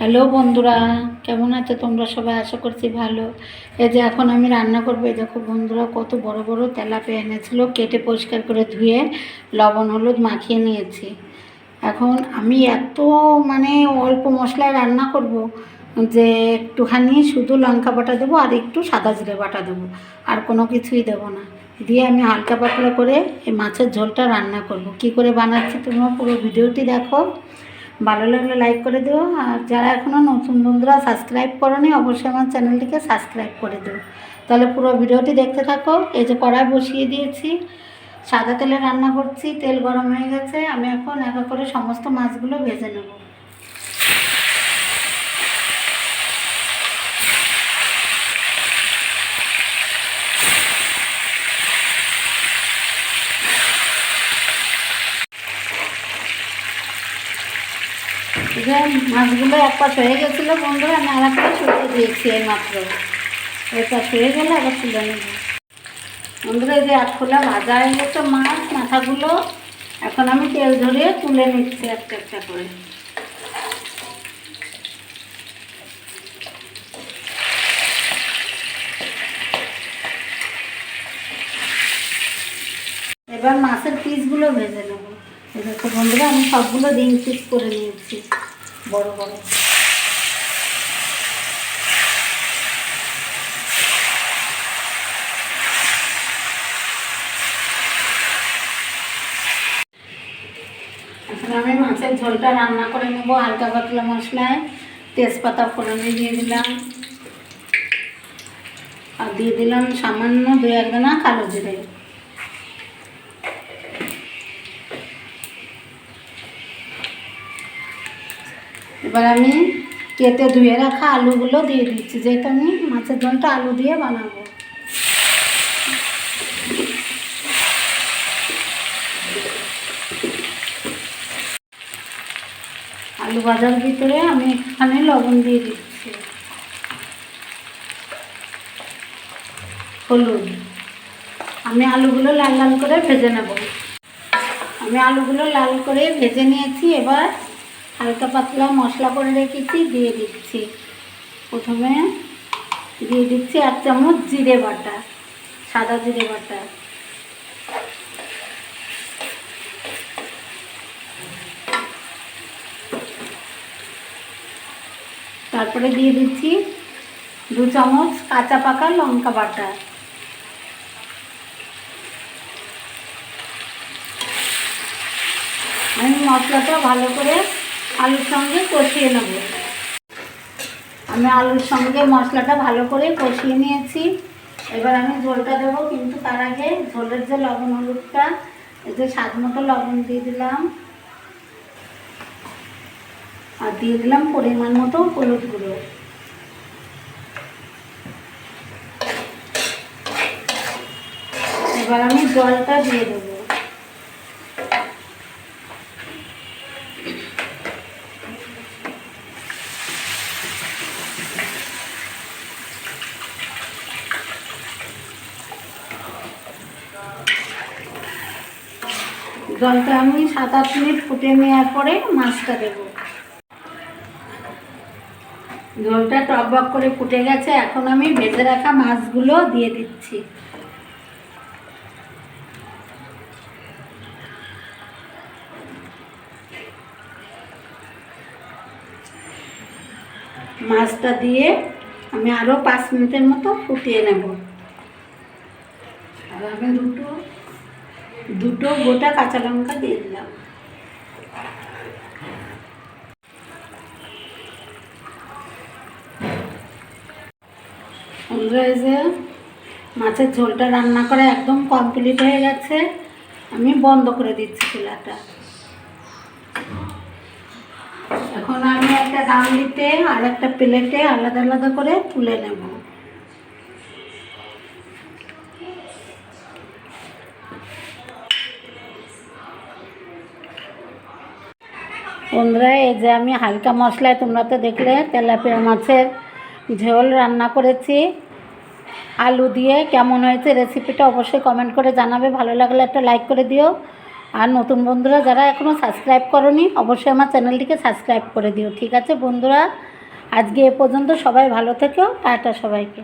Hello বন্ধুরা, কেমন আছো তোমরা সবাই? আশা করছি ভালো। এই যে এখন আমি রান্না করব, এই দেখো বন্ধুরা, কত বড় বড় তেলাপিয়া এনেছিল, কেটে পরিষ্কার করে ধুয়ে লবণ, হলুদ মাখিয়ে নিয়েছি। এখন আমি এত মানে অল্প মশলায় রান্না করব যে একটুখানি শুধু লঙ্কা বাটা দেবো আর একটু সাদা জিরে বাটা দেবো, আর কোনো কিছুই দেবো না। দিয়ে আমি হালকা পাতলা করে এই মাছের ঝোলটা রান্না করব। কি করে বানাচ্ছি তোমরা পুরো ভিডিওটি দেখো। ভালো লাগলে লাইক করে দিও। আর যারা এখনও নতুন বন্ধুরা সাবস্ক্রাইব করনি, অবশ্যই আমার চ্যানেলটিকে সাবস্ক্রাইব করে দিও। তাহলে পুরো ভিডিওটি দেখতে থাকো। এই যে কড়াই বসিয়ে দিয়েছি। সাদা তেলে রান্না করছি, তেল গরম হয়ে গেছে। আমি এখন একা করে সমস্ত মাছগুলো ভেজে নেব। যে মাছগুলো এক পাশ হয়ে গেছিল বন্ধুরা, আমি আর একটা ছুটে দিয়েছি এই মাত্র ওই পাশ হয়ে গেলে আবার তুলে নেব। বন্ধুরা, এই যে এক খোলা ভাজা হয়ে গেছে মাছ, মাথাগুলো। এখন আমি তেল ধরিয়ে তুলে নিচ্ছি একটা একটা করে। এবার মাছের পিসগুলো ভেজে নেব। এবার দেখো বন্ধুরা, আমি সবগুলো রিং পিস করে নিয়েছি। বড় বড়। এখন আমি মাছের ঝোলটা রান্না করে নেব, হালকা পাতলা মশলায়। তেজপাতা ফোড়নে দিয়ে দিলাম। আর দিয়ে দিলাম সামান্য দু একদানা কালো জিরে। এবার আমি কেটে ধুয়ে রাখা আলুগুলো দিয়ে দিচ্ছি। যেহেতু আমি মাছের ঝোলটা আলু দিয়ে বানাবো। আলু ভাজার ভিতরে আমি এখানে লবণ দিয়ে দিচ্ছি। হলুদ। আমি আলুগুলো লাল লাল করে ভেজে নেব। আমি আলুগুলো লাল করে ভেজে নিয়েছি। এবার হালকা পাতলা মশলা করে রেখেছি, দিয়ে দিচ্ছি। প্রথমে দিয়ে দিচ্ছি এক চামচ জিরে বাটা, সাদা জিরে বাটা। তারপরে দিয়ে দিচ্ছি দু চামচ কাঁচা পাকা লঙ্কা বাটা। আমি মশলাটা ভালো করে আলুর সঙ্গে কষিয়ে নেব। আমি আলুর সঙ্গে মশলাটা ভালো করে কষিয়ে নিয়েছি। এবার আমি ঝোলটা দেবো, কিন্তু তার আগে ঝোলের যে লবণ হলুদটা এই যে স্বাদ মতো লবণ দিয়ে দিলাম। আর দিয়ে দিলাম পরিমাণ মতো হলুদ গুঁড়ো। এবার আমি জলটা দিয়ে দেবো। জলটা আমি সাত আট মিনিট ফুটে নেওয়ার পরে মাছটা দেবো। জলটা টকবক করে ফুটে গেছে, এখন আমি ভেজে রাখা মাছগুলো দিয়ে দিচ্ছি। মাছটা দিয়ে আমি আরও পাঁচ মিনিটের মতো ফুটিয়ে নেব। আর আমি দুটো দুটো গোটা কাঁচা লঙ্কা দিয়ে দিলাম। বন্ধুরা মাছের ঝোলটা রান্না করা একদম কমপ্লিট হয়ে গেছে। আমি বন্ধ করে দিচ্ছি চুলাটা। এখন আমি একটা গামলিতে আর একটা প্লেটে আলাদা আলাদা করে তুলে নেব। বন্ধুরা, এই যে আমি হালকা মশলায় তোমরা তো দেখলে তেলাপিয়া মাছের ঝোল রান্না করেছি। আলু দিয়ে কেমন হয়েছে রেসিপিটা অবশ্যই কমেন্ট করে জানাবে। ভালো লাগলে একটা লাইক করে দিও। আর নতুন বন্ধুরা যারা এখনও সাবস্ক্রাইব করনি, অবশ্যই আমার চ্যানেলটিকে সাবস্ক্রাইব করে দিও। ঠিক আছে বন্ধুরা, আজকে এ পর্যন্ত সবাই ভালো থেকো। টাটা সবাইকে।